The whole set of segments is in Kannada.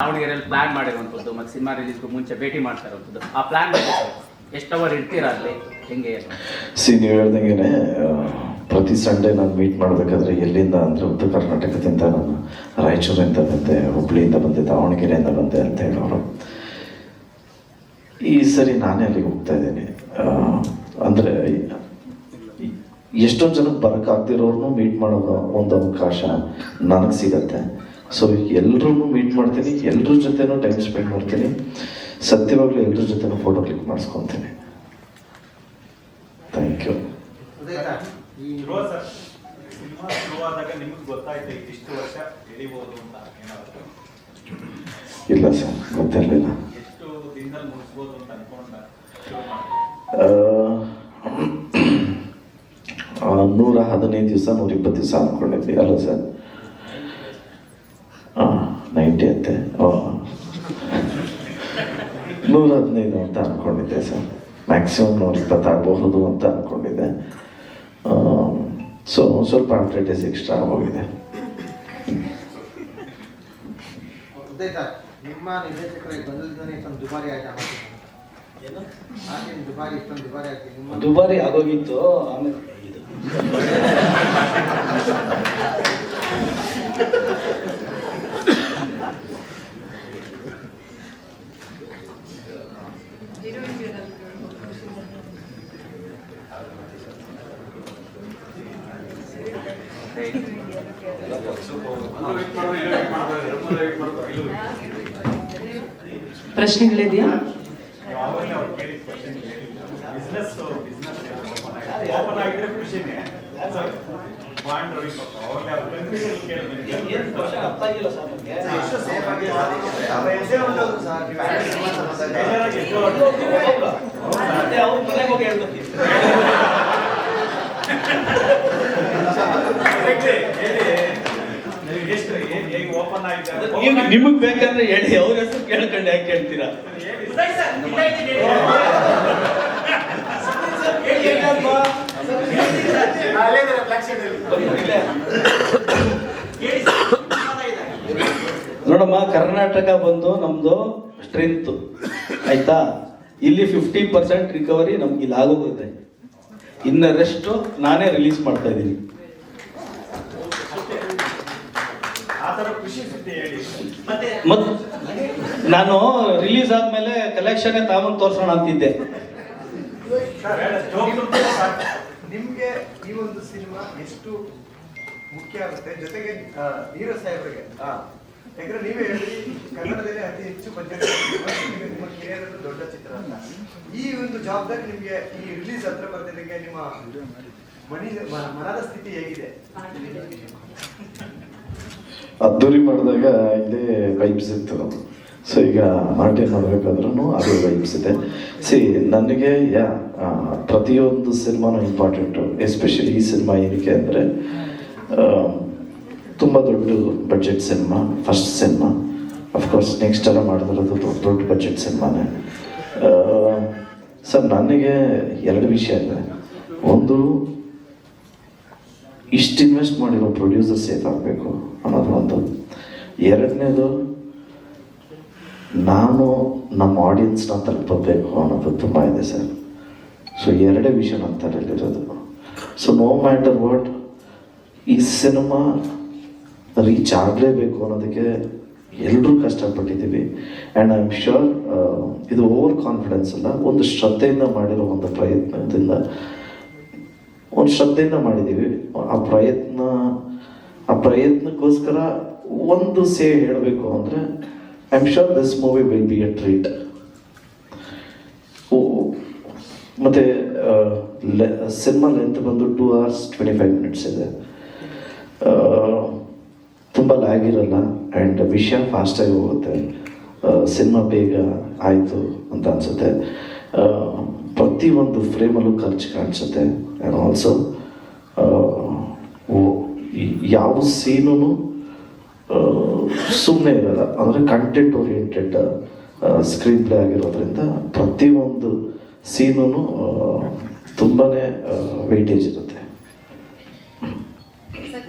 ದಾವಣಗೆರೆಯಲ್ಲಿ ಪ್ಲಾನ್ ಮಾಡಿರುವಂಥದ್ದು ಮತ್ತು ಸಿನಿಮಾ ರಿಲೀಸ್ಗೂ ಮುಂಚೆ ಭೇಟಿ ಮಾಡ್ತಾ ಇರುವಂಥದ್ದು. ಆ ಪ್ಲಾನ್ ಎಷ್ಟು ಅವರ್ ಇರ್ತೀರಾ ಅಲ್ಲಿ? ಹೆಂಗೆ? ಸಿ ನೀವು ಹೇಳ್ದಂಗೆ ಪ್ರತಿ ಸಂಡೇ ನಾನು ಮೀಟ್ ಮಾಡಬೇಕಾದ್ರೆ ಎಲ್ಲಿಂದ ಅಂದರೆ ಉತ್ತರ ಕರ್ನಾಟಕದಿಂದ ನಾನು ರಾಯಚೂರಿಂದ ಬಂದೆ ಹುಬ್ಳಿಯಿಂದ ಬಂದೆ, ದಾವಣಗೆರೆಯಿಂದ ಬಂದೆ ಅಂತ ಹೇಳೋರು. ಈ ಸರಿ ನಾನೇ ಅಲ್ಲಿಗೆ ಹೋಗ್ತಾ ಇದ್ದೀನಿ. ಅಂದರೆ ಎಷ್ಟೊಂದು ಜನಕ್ಕೆ ಬರೋಕ್ಕಾಗ್ದಿರೋರ್ನು ಮೀಟ್ ಮಾಡೋ ಒಂದು ಅವಕಾಶ ನನಗೆ ಸಿಗತ್ತೆ. ಸೊ ಎಲ್ಲರೂ ಮೀಟ್ ಮಾಡ್ತೀನಿ ಎಲ್ಲರ ಜೊತೆನೂ ಟೈಮ್ ಸ್ಪೆಂಡ್ ಮಾಡ್ತೀನಿ. ಸತ್ಯವಾಗ್ಲೂ ಎಲ್ಲರ ಜೊತೆನೂ ಫೋಟೋ ಕ್ಲಿಕ್ ಮಾಡಿಸ್ಕೊತೀನಿ. ಥ್ಯಾಂಕ್ ಯು ಶುರು ಸರ್ ಸಿನಿಮಾ ಶುರುವಾದಾಗ ನಿಮ್ಗೆ ಗೊತ್ತಾಯ್ತು ಇದಿಷ್ಟು ವರ್ಷ ಎಳಿಬೋದು ಅಂತ ಏನಾದ್ರು? ಇಲ್ಲ ಸರ್ ಗೊತ್ತಿರಲಿಲ್ಲ. ನೂರ ಹದಿನೈದು ದಿವಸ ನೂರ ಇಪ್ಪತ್ತು ದಿವಸ ಅಂದ್ಕೊಂಡಿದ್ವಿ ಅಲ್ಲ ಸರ್ ನೈಂಟಿ ಅಂತೆ. ನೂರ ಹದಿನೈದು ಅಂತ ಅಂದ್ಕೊಂಡಿದ್ದೆ ಸರ್. ಮ್ಯಾಕ್ಸಿಮಮ್ ನೂರ ಇಪ್ಪತ್ತಾಗಬಹುದು ಅಂತ ಅಂದ್ಕೊಂಡಿದ್ದೆ ಸೊ ಸ್ವಲ್ಪ ಹಂಡ್ರೆಡ್ ಡೇಸ್ ಎಕ್ಸ್ಟ್ರಾ ಆಗೋಗಿದೆ ದುಬಾರಿ ಆಗೋಗಿತ್ತು ಏನು ಹಾಗೆ ದುಬಾರಿ ಇಷ್ಟೊಂದು ದುಬಾರಿ ಆಯ್ತು ನಿಮ್ಮ ದುಬಾರಿ ಆಗೋಗಿತ್ತು ಆಮೇಲೆ ಇದು ಪ್ರಶ್ನೆಗಳಿದೆಯಾ ಯಾವಾಗಲೇ ಅವ್ರು ಕೇಳಿದ ಕ್ವಶನ್ ಬಿಸ್ನೆಸ್ ಬಿಸ್ನೆಸ್ ಓಪನ್ ಆಗಿದ್ರೆ ಖುಷಿನೇ ಬಾಂಡ್ ರವಿ ಪಾಪ ಅವಾಗಲೇ ಅವ್ರು ಏನ್ question ಅರ್ಥ ಆಗಿಲ್ಲ ಸರ್ ನಮ್ಗೆ. ಎಷ್ಟು ಸೇಫ್ ಆಗಿ ಅವ್ರ ಹೆಸರೇ ಹೊಂಟೋದ್ರು ಸರ್ ನೀವು ಯಾಕೆ ಸಿನಿಮಾ ಸಂಬಂಧ ಬೇಜಾರಾಗಿ ಎಷ್ಟೋ ಅದು ಹೋಗ್ಲಾ? ಮತ್ತೆ ಅವ್ರ ಮನೆಗೆ ಹೋಗಿ ಹೇಳ್ಬೇಕು Correctly, ಹೇಳಿ. ನಿಮ್ಗೆ ಎಷ್ಟು ಹೇಗೆ ಹೇಗೆ ಓಪನ್ ಆಗಿದೆ ಅಂತ ನೀವು open ಆಗಿ- ನಿಮಗ್ ಬೇಕಂದ್ರೆ ಹೇಳಿ, ಅವ್ರ ಹೆಸರು ಕೇಳ್ಕೊಂಡು ಯಾಕೆ ಹೇಳ್ತೀರಾ. ನೋಡಮ್ಮ, ಕರ್ನಾಟಕ ಬಂದು ನಮ್ದು ಸ್ಟ್ರೆಂತ್ ಆಯ್ತಾ? ಇಲ್ಲಿ ಫಿಫ್ಟಿ ಪರ್ಸೆಂಟ್ ರಿಕವರಿ ನಮ್ಗೆ ಇಲ್ಲಿ ಇನ್ನ ರೆಸ್ಟ್ ನಾನೇ ರಿಲೀಸ್ ಮಾಡ್ತಾ ಇದ್ದೀನಿ ಆ ಥರ ಖುಷಿ ಸುದ್ದಿ ಹೇಳಿ ಮತ್ ನಾನು ರಿಲೀಸ್ ಆದ್ಮೇಲೆ ಕಲೆಕ್ಷನ್ ತಾವನ್ ತೋರ್ಸೋಣ ಅಂತಿದ್ದೆ. ನಿಮ್ಗೆ ಈ ಒಂದು ಸಿನಿಮಾ ಎಷ್ಟು ಮುಖ್ಯ ಆಗುತ್ತೆ? ಜೊತೆಗೆ ನೀರ ಸಾಹೇಬ್ರಿಗೆ. ಯಾಕಂದ್ರೆ ನೀವೇ ಹೇಳಿ ಕನ್ನಡದಲ್ಲಿ ಅತಿ ಹೆಚ್ಚು ಬಜೆಟ್ ನಿಮ್ಮ ಕಿರಿಯರ ದೊಡ್ಡ ಚಿತ್ರ ಅಂತ. ಈ ಒಂದು ಜವಾಬ್ದಾರಿ ನಿಮ್ಗೆ ಈ ರಿಲೀಸ್ ಹತ್ರ ಬರ್ತಿದ್ದಂಗೆ ನಿಮ್ಮ ಮನಿ ಮ- ಮನದ ಸ್ಥಿತಿ ಹೇಗಿದೆ? ಅದ್ದೂರಿ ಮಾಡಿದಾಗ ಇದೇ ವೈಬ್ಸ್ ಇತ್ತು ಸೊ ಈಗ ನಾಟ್ಯ ಮಾಡಬೇಕಾದ್ರೂ ಅದು ವೈಬ್ಸ್ ಇದೆ. ಸಿ ನನಗೆ, ಯಾ ಪ್ರತಿಯೊಂದು ಸಿನಿಮಾನು ಇಂಪಾರ್ಟೆಂಟು ಎಸ್ಪೆಷಲಿ ಈ ಸಿನಿಮಾ ಏನಕ್ಕೆ ಅಂದರೆ ತುಂಬ ದೊಡ್ಡ budget cinema first cinema. Of course next ಎಲ್ಲ ಮಾಡಿದಿರೋದು ದೊಡ್ಡ ದೊಡ್ಡ ಬಜೆಟ್ ಸಿನಿಮಾನೇ. ಸರ್ ನನಗೆ ಎರಡು ವಿಷಯ ಇದೆ. ಒಂದು ಇಷ್ಟು ಇನ್ವೆಸ್ಟ್ ಮಾಡಿರೋ ಪ್ರೊಡ್ಯೂಸರ್ ಸೇಫ್ ಆಗಬೇಕು ಅನ್ನೋದು ಒಂದು. ಎರಡನೇದು, ನಾನು ನಮ್ಮ ಆಡಿಯನ್ಸ್ನ ತಲುಪಬೇಕು ಅನ್ನೋದು ತುಂಬ ಇದೆ ಸರ್. ಸೊ ಎರಡೇ ವಿಷಯ ನನ್ನ ತಲೆಯಲ್ಲಿರೋದು ಸೊ ನೋ ಮ್ಯಾಟರ್ ವಾಟ್ ಈ ಸಿನಿಮಾ ರೀಚ್ ಆಗಲೇಬೇಕು ಅನ್ನೋದಕ್ಕೆ ಎಲ್ಲರೂ ಕಷ್ಟಪಟ್ಟಿದ್ದೀವಿ. ಆ್ಯಂಡ್ ಐ ಆಮ್ ಶ್ಯೂರ್ ಇದು ಓವರ್ ಕಾನ್ಫಿಡೆನ್ಸ್ ಅಲ್ಲ, ಒಂದು ಶ್ರದ್ಧೆಯಿಂದ ಮಾಡಿರೋ ಒಂದು ಪ್ರಯತ್ನದಿಂದ ಒಂದು ಶ್ರದ್ಧೆಯಿಂದ ಮಾಡಿದ್ದೀವಿ ಆ ಪ್ರಯತ್ನ, ಆ ಪ್ರಯತ್ನಕ್ಕೋಸ್ಕರ ಒಂದು ಸೇ ಹೇಳಬೇಕು ಅಂದರೆ I am sure this movie will be a treat ಮತ್ತು ಸಿನಿಮಾ ಲೆಂತ್ ಬಂದು two hours twenty five minutes ಇದೆ ತುಂಬ ಲ್ಯಾಗ್ ಇರಲ್ಲ ಆ್ಯಂಡ್ ವಿಷಯ ಫಾಸ್ಟಾಗಿ ಹೋಗುತ್ತೆ. ಸಿನಿಮಾ ಬೇಗ ಆಯಿತು ಅಂತ ಅನಿಸುತ್ತೆ. ಪ್ರತಿಯೊಂದು ಫ್ರೇಮಲ್ಲೂ ಖರ್ಚು ಕಾಣಿಸುತ್ತೆ. ಆ್ಯಂಡ್ ಆಲ್ಸೋ ಯಾವ ಸೀನೂ ಸುಮ್ಮನೆ ಇರಲ್ಲ. ಅಂದರೆ ಕಂಟೆಂಟ್ ಓರಿಯೆಂಟೆಡ್ ಸ್ಕ್ರೀನ್ ಪ್ಲೇ ಆಗಿರೋದ್ರಿಂದ ಪ್ರತಿಯೊಂದು ಸೀನೂ ತುಂಬಾ ವೆಯ್ಟೇಜ್ ಇರುತ್ತೆ.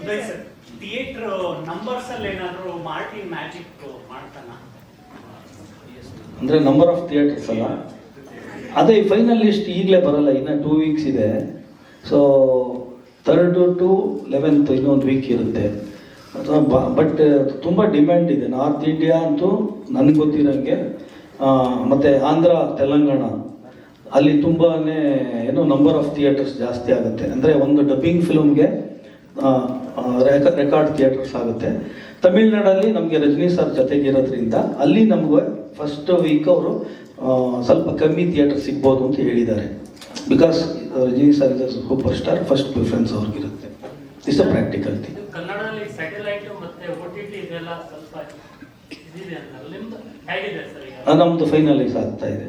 ಉದಯ್ ಸರ್ ಥಿಯೇಟರ್ ನಂಬರ್ಸ್ ಅಲ್ಲಿ ಏನಾದ್ರು ಮಾರ್ಟಿನ್ ಮ್ಯಾಜಿಕ್ ಮಾಡ್ತಾನ? ಅಂದರೆ ನಂಬರ್ ಆಫ್ ಥಿಯೇಟರ್ಸ್ ಅಲ್ಲ? ಅದೇ ಫೈನಲ್ ಲಿಸ್ಟ್ ಈಗಲೇ ಬರಲ್ಲ, ಇನ್ನೂ ಟೂ ವೀಕ್ಸ್ ಇದೆ. ಸೊ ಥರ್ಡ್ ಟು ಲೆವೆಂತ್ ಇನ್ನೊಂದು ವೀಕ್ ಇರುತ್ತೆ. ಬಟ್ ತುಂಬ ಡಿಮ್ಯಾಂಡ್ ಇದೆ. ನಾರ್ತ್ ಇಂಡಿಯಾ ಅಂತೂ ನನಗೆ ಗೊತ್ತಿರೋಂಗೆ ಮತ್ತೆ ಆಂಧ್ರ ತೆಲಂಗಾಣ ಅಲ್ಲಿ ತುಂಬಾ ಏನು ನಂಬರ್ ಆಫ್ ಥಿಯೇಟರ್ಸ್ ಜಾಸ್ತಿ ಆಗುತ್ತೆ. ಅಂದರೆ ಒಂದು ಡಬ್ಬಿಂಗ್ ಫಿಲ್ಮ್ಗೆ ರೆಕಾರ್ಡ್ ಥಿಯೇಟರ್ಸ್ ಆಗುತ್ತೆ. ತಮಿಳ್ನಾಡಲ್ಲಿ ನಮಗೆ ರಜನಿ ಸರ್ ಜೊತೆಗಿರೋದ್ರಿಂದ, ಅಲ್ಲಿ ನಮಗೆ ಫಸ್ಟ್ ವೀಕ್ ಅವರು ಸ್ವಲ್ಪ ಕಮ್ಮಿ ಥಿಯೇಟರ್ ಸಿಗ್ಬೋದು ಅಂತ ಹೇಳಿದ್ದಾರೆ. Because Rajini sir is super star first preference ಅವ್ರಿಗಿರುತ್ತೆ. Is a practical thing ಕನ್ನಡದಲ್ಲಿ ಸ್ಯಾಟಲೈಟ್ ಮತ್ತೆ ಓ ಟಿ ಟಿ ಇದೆಲ್ಲ ಸ್ವಲ್ಪ ಇದಿದೆ ಅಂತ. ನಿಮ್ದು ಹೇಗಿದೆ ಸರ್ ನಮ್ಮದು ಫೈನಲೈಸ್ ಆಗ್ತಾ ಇದೆ.